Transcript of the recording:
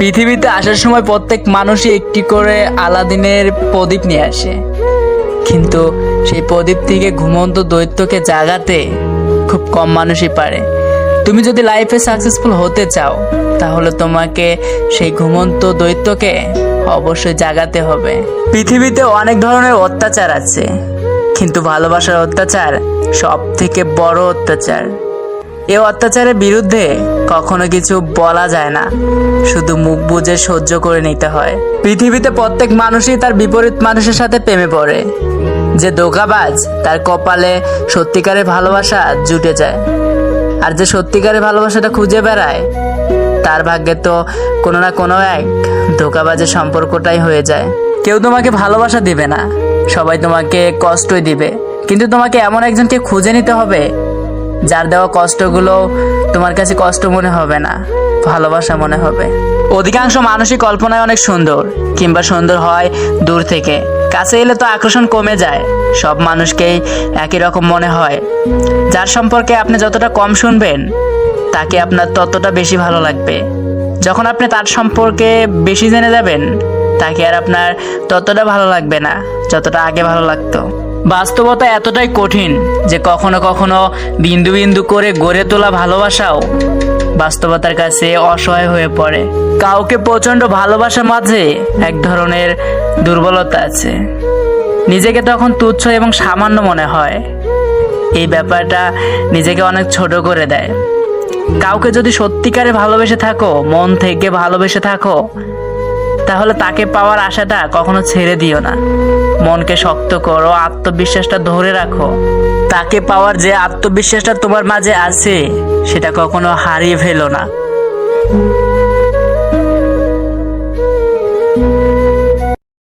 পৃথিবীতে আসার সময় প্রত্যেক মানুষই একটি করে আলাদিনের প্রদীপ নিয়ে আসে। কিন্তু সেই প্রদীপ থেকে ঘুমন্ত দৈত্যকে জাগাতে খুব কম মানুষই পারে। তুমি যদি লাইফে সাকসেসফুল হতে চাও, তাহলে তোমাকে সেই ঘুমন্ত দৈত্যকে অবশ্যই জাগাতে হবে। পৃথিবীতে অনেক ধরনের অত্যাচার আছে, কিন্তু ভালোবাসার অত্যাচার সব থেকে বড় অত্যাচার। এ অত্যাচারের বিরুদ্ধে কখনো কিছু বলা যায় না। শুধু মুখ বুজে সহ্য করে নিতে হয়। পৃথিবীতে প্রত্যেক মানুষই তার বিপরীত মানুষের সাথে প্রেমে পড়ে। যে দোকাবাজ তার কপালে সত্যিকারের ভালোবাসা জুটে যায়। আর যে সত্যিকারের ভালোবাসাটা খুঁজে বেড়ায়, তার ভাগ্যে তো কোনো না কোনো এক ধোকাবাজের সম্পর্কটাই হয়ে যায়। কেউ তোমাকে ভালোবাসা দিবে না। সবাই তোমাকে কষ্টই দিবে। কিন্তু তোমাকে এমন একজনকে খুঁজে নিতে হবে যার দেওয়া কষ্টগুলো তোমার কাছে কষ্ট মনে হবে না, ভালোবাসা মনে হবে। অধিকাংশ মানুষই কল্পনায় অনেক সুন্দর, কিংবা সুন্দর হয় দূর থেকে। কাছে এলে তো আকর্ষণ কমে যায়, সব মানুষকেই একই রকম মনে হয়। যার সম্পর্কে আপনি যতটা কম শুনবেন, তাকে আপনার ততটা বেশি ভালো লাগবে। যখন আপনি তার সম্পর্কে বেশি জেনে যাবেন, তাকে আর আপনার ততটা ভালো লাগবে না, যতটা আগে ভালো লাগতো। বাস্তবতা এতটাই কঠিন যে কখনো কখনো বিন্দু বিন্দু করে গড়ে তোলা ভালোবাসাও বাস্তবতার কাছে অসহায় হয়ে পড়ে। কাউকে প্রচণ্ড ভালোবাসার মাঝে এক ধরনের দুর্বলতা আছে। নিজেকে তখন তুচ্ছ এবং সামান্য মনে হয়। এই ব্যাপারটা নিজেকে অনেক ছোট করে দেয়। কাউকে যদি সত্যিকারে ভালোবেসে থাকো, মন থেকে ভালোবেসে থাকো তাহলে তাকে পাওয়ার আশাটা কখনো ছেড়ে দিও না। মনকে শক্ত করো, আত্মবিশ্বাসটা ধরে রাখো। তাকে পাওয়ার যে আত্মবিশ্বাসটা তোমার মাঝে আছে, সেটা কখনো হারিয়ে ফেলো না।